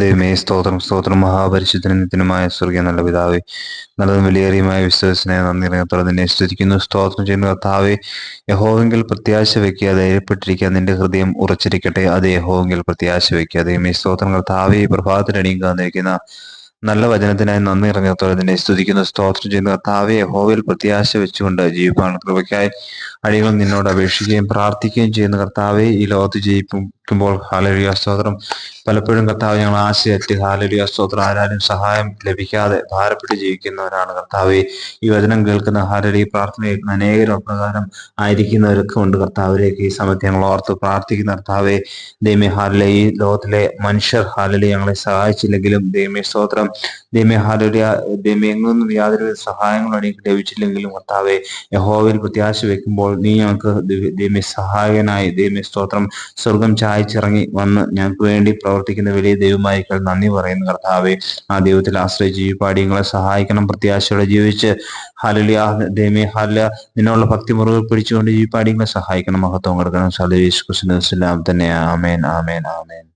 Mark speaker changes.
Speaker 1: ദൈവമേ സ്തോത്രം സ്തോത്രം. മഹാപരിശുദ്ധനും നിത്യനുമായ സ്വർഗീയ നല്ല പിതാവേ നല്ലതും വിലയേറിയുമായ വിശ്വസനെ നന്ദി നിറയത്തോടെ നിന്നെ സ്തുതിക്കുന്നു. സ്തോത്രം ചെയ്യുന്ന കർത്താവെ യഹോവെങ്കിൽ പ്രത്യാശ വയ്ക്കുക ധൈര്യപ്പെട്ടിരിക്കുക നിന്റെ ഹൃദയം ഉറച്ചിരിക്കട്ടെ അത് യഹോവെങ്കിൽ പ്രത്യാശ വയ്ക്കുക. ദൈവമേ സ്തോത്രം കർത്താവെ ഈ പ്രഭാതത്തിൽ അണിയുക നല്ല വചനത്തിനായി നന്ദി ഇറങ്ങിയത്തോടെ നിന്നെ സ്തുതിക്കുന്നു. സ്തോത്രം ചെയ്യുന്ന കർത്താവെ യഹോവയിൽ പ്രത്യാശ വെച്ചുകൊണ്ട് ജീവിപ്പാണ് കൃപയ്ക്കായി അടികൾ നിന്നോട് അപേക്ഷിക്കുകയും പ്രാർത്ഥിക്കുകയും ചെയ്യുന്ന കർത്താവെ ഈ ലോകത്ത് ജയിപ്പിക്കുമ്പോൾ ഹാലരിയ സ്തോത്രം. പലപ്പോഴും കർത്താവ് ഞങ്ങൾ ആശയറ്റ് ഹാലരിയ സ്തോത്രം. ആരാലും സഹായം ലഭിക്കാതെ ഭാരപ്പെട്ട് ജീവിക്കുന്നവരാണ് കർത്താവെ. ഈ വചനം കേൾക്കുന്ന ഹാലരി പ്രാർത്ഥന കേൾക്കുന്ന അനേകം പ്രകാരം ആയിരിക്കുന്നവരൊക്കെ ഉണ്ട് കർത്താവിലേക്ക്. ഈ സമയത്ത് ഞങ്ങൾ ഓർത്ത് പ്രാർത്ഥിക്കുന്ന കർത്താവെ ദൈമേ ഹാലിലെ ഈ ലോകത്തിലെ മനുഷ്യർ ഹാലലി ഞങ്ങളെ സഹായിച്ചില്ലെങ്കിലും ദൈമേ സ്തോത്രം. ദൈമേ ഹാലരിയ ദൈമേ എങ്ങൊന്നും യാതൊരു സഹായങ്ങളും എനിക്ക് ലഭിച്ചില്ലെങ്കിലും കർത്താവെ യഹോവിൽ പ്രത്യാശ വെക്കുമ്പോൾ നീ ഞങ്ങൾക്ക് ദൈവമേ സഹായകനായി ദൈവമേ സ്തോത്രം സ്വർഗം ചായച്ചിറങ്ങി വന്ന് ഞങ്ങൾക്ക് വേണ്ടി പ്രവർത്തിക്കുന്ന വലിയ ദൈവമായിരിക്കാൻ നന്ദി പറയുന്നു കർത്താവെ. ആ ദൈവത്തിൽ ആശ്രയിച്ച് ഈ പാടിയങ്ങളെ സഹായിക്കണം. പ്രത്യാശയോടെ ജീവിച്ച്. ഹലിയ ദൈവമേ ഹല നിന്നുള്ള ഭക്തി മുറിവ് പിടിച്ചുകൊണ്ട് ഈ പാടിയങ്ങളെ സഹായിക്കണം. മഹത്വം കൊടുക്കണം. സലീസ് തന്നെ. ആമേൻ ആമേൻ ആമേൻ.